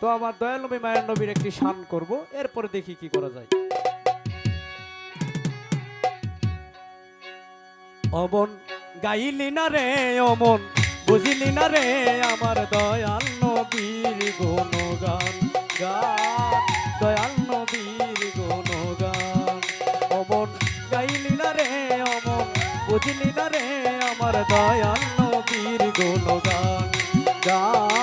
তো আমার দয়াল নবী, মায়ের নবীর একটি শান করব, এরপরে দেখি কি করা যায়। অমন গাইলি না রে, অমন বুঝিলি না রে আমার দয়াল নবীর গুণগান, গান। দয়াল নবীর গুণগান। অমন গাইলি না রে, অমন বুঝিলি না রে আমার দয়াল নবীর গুণগান, গান।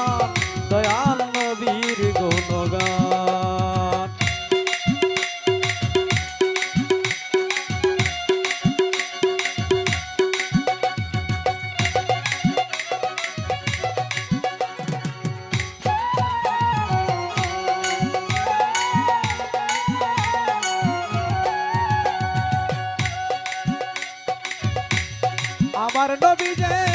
আমার নবী যে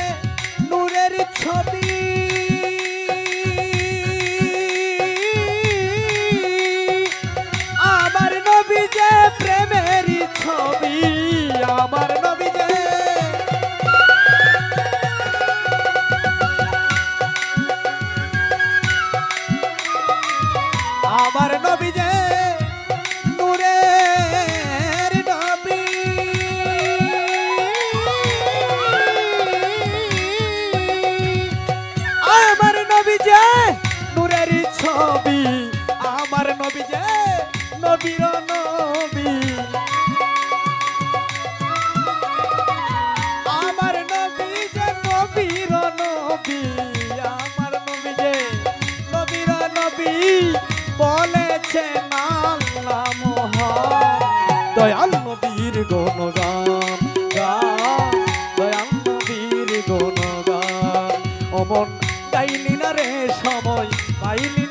Ini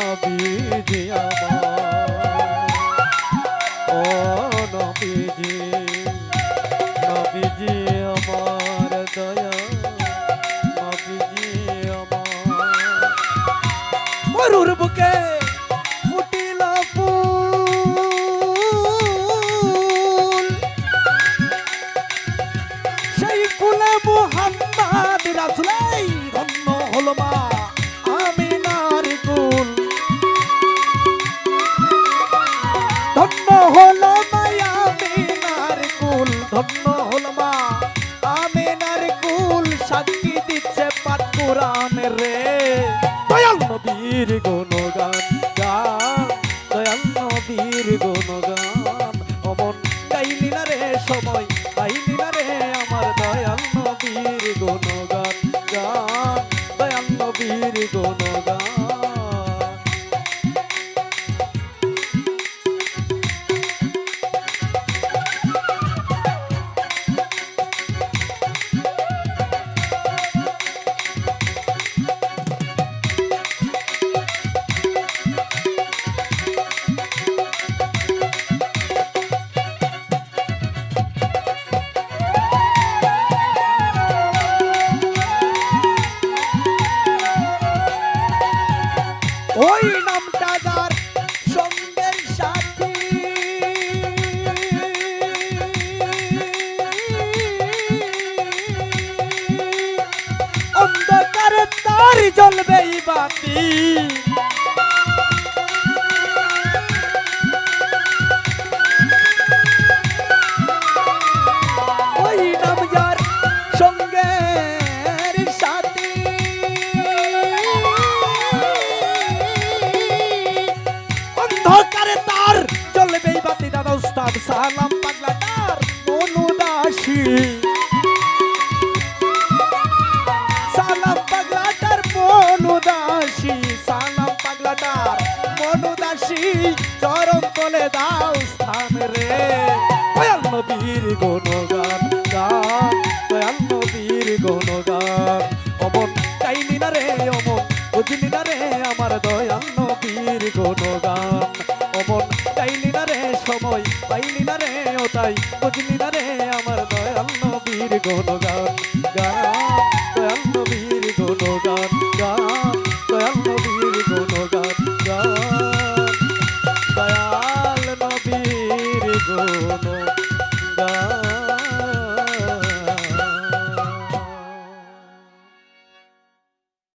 নবীজি, আমার। ও নবীজি নবীজি আমার দয়া নবীজি আমার। মরুর বুকে ফুটিল ফুল। সেই ফুলে মুহাম্মদ রাসূলাই ধন্য হলো মা। গুণগান সাথী। অন্ধকারে তার জ্বলবে এই বাতি দাদা উস্তাদ সালাম চরম দাও স্থান রে। দয়াল নবীর গুণগান গান দয়াল নবীর গুণগান। অমন চাইলি না রে, অমন বুঝলি না রে আমার দয়াল নবীর গুণগান। অমন চাইলি না রে, সময় পাইলি না রে ও তাই বুঝলি না রে আমার দয়াল নবীর গুণগান। গান